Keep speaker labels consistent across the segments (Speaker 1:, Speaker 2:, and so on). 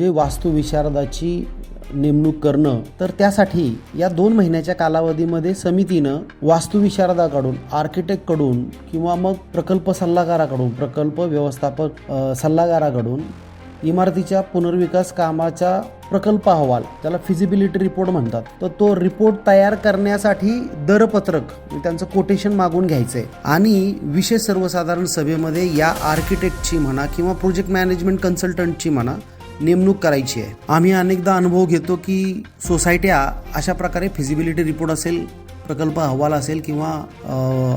Speaker 1: जे वास्तुविशारदाची नेमणूक करणं तर त्यासाठी या दोन महिन्याच्या कालावधीमध्ये समितीनं वास्तुविशारदाकडून आर्किटेक्टकडून किंवा मग प्रकल्प सल्लागाराकडून प्रकल्प व्यवस्थापक सल्लागाराकडून इमारतीच्या पुनर्विकास कामाचा प्रकल्प अहवाल त्याला फिजिबिलिटी रिपोर्ट म्हणतात. तर तो रिपोर्ट तयार करण्यासाठी दरपत्रक म्हणजे त्यांचं कोटेशन मागून घ्यायचं आहे आणि विशेष सर्वसाधारण सभेमध्ये या आर्किटेक्टची म्हणा किंवा प्रोजेक्ट मॅनेजमेंट कन्सल्टंटची म्हणा नेमणूक करायची आहे. आम्ही अनेकदा अनुभव घेतो की सोसायट्या अशा प्रकारे फिजिबिलिटी रिपोर्ट असेल प्रकल्प अहवाल असेल किंवा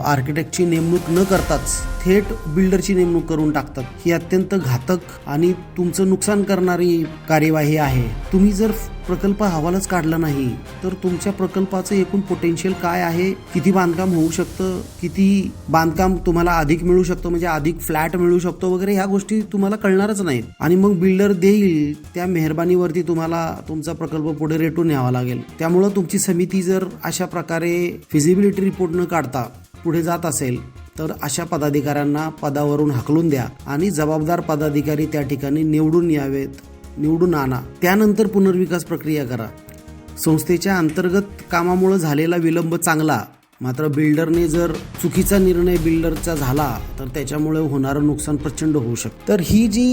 Speaker 1: आर्किटेक्टची नेमणूक न करताच थेट बिल्डरची नेमणूक करून टाकतात. ही अत्यंत घातक आणि तुमचं नुकसान करणारी कार्यवाही आहे. तुम्ही जर प्रकल्प अहवालच काढला नाही तर तुमच्या प्रकल्पाचं एकूण पोटेन्शियल काय आहे? किती बांधकाम होऊ शकतं? किती बांधकाम तुम्हाला अधिक मिळू शकतं? म्हणजे अधिक फ्लॅट मिळू शकतो? वगैरे ह्या गोष्टी तुम्हाला कळणारच नाहीत. आणि मग बिल्डर देईल त्या मेहरबानीवरती तुम्हाला तुमचा प्रकल्प पुढे रेटून न्यावा लागेल. त्यामुळं तुमची समिती जर अशा प्रकारे फिजिबिलिटी रिपोर्ट न काढता पुढे जात असेल तर अशा पदाधिकाऱ्यांना पदावरून हाकलून द्या आणि जबाबदार पदाधिकारी त्या ठिकाणी निवडून यावेत निवडून आणा. त्यानंतर पुनर्विकास प्रक्रिया करा. संस्थेच्या अंतर्गत कामामुळे झालेला विलंब चांगला मात्र बिल्डरने जर चुकीचा निर्णय बिल्डरचा झाला तर त्याच्यामुळे होणारं नुकसान प्रचंड होऊ शकतं. तर ही जी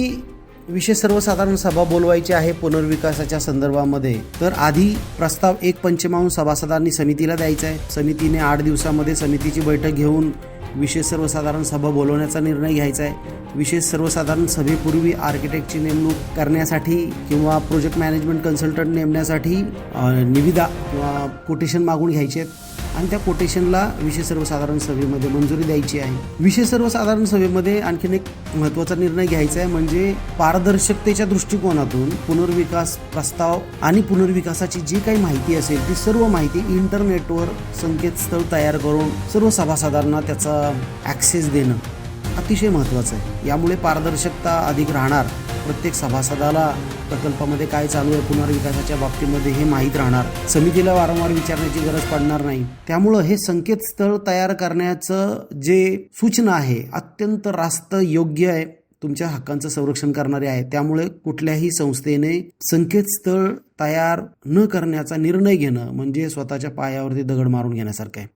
Speaker 1: विशेष सर्वसाधारण सभा बोलवायची आहे पुनर्विकासाच्या संदर्भामध्ये. तर आधी प्रस्ताव एक पंचमाहून सभासदांनी समितीला द्यायचा आहे. समितीने आठ दिवसामध्ये समितीची बैठक घेऊन विशेष सर्वसाधारण सभा बोलवण्याचा निर्णय घ्यायचा आहे. विशेष सर्वसाधारण सभेपूर्वी आर्किटेक्टची नेमणूक करण्यासाठी किंवा प्रोजेक्ट मॅनेजमेंट कन्सल्टंट नेमण्यासाठी निविदा किंवा कोटेशन मागून घ्यायचे आहेत. आणि त्या कोटेशनला विशेष सर्वसाधारण सभेमध्ये मंजुरी द्यायची आहे. विशेष सर्वसाधारण सभेमध्ये आणखीन एक महत्त्वाचा निर्णय घ्यायचा आहे म्हणजे पारदर्शकतेच्या दृष्टिकोनातून पुनर्विकास प्रस्ताव आणि पुनर्विकासाची जी काही माहिती असेल ती सर्व माहिती इंटरनेटवर संकेतस्थळ तयार करून सर्व सभासदांना त्याचा ॲक्सेस देणं अतिशय महत्त्वाचं आहे. यामुळे पारदर्शकता अधिक राहणार प्रत्येक सभासदाला प्रकल्पामध्ये काय चालू आहे पुनर्विकासाच्या बाबतीमध्ये हे माहीत राहणार. समितीला वारंवार विचारण्याची गरज पडणार नाही. त्यामुळं हे संकेतस्थळ तयार करण्याचं जे सूचना आहे अत्यंत रास्त योग्य आहे. तुमच्या हक्कांचं संरक्षण करणारे आहे. त्यामुळे कुठल्याही संस्थेने संकेतस्थळ तयार न करण्याचा निर्णय घेणं म्हणजे स्वतःच्या पायावरती दगड मारून घेण्यासारखं आहे.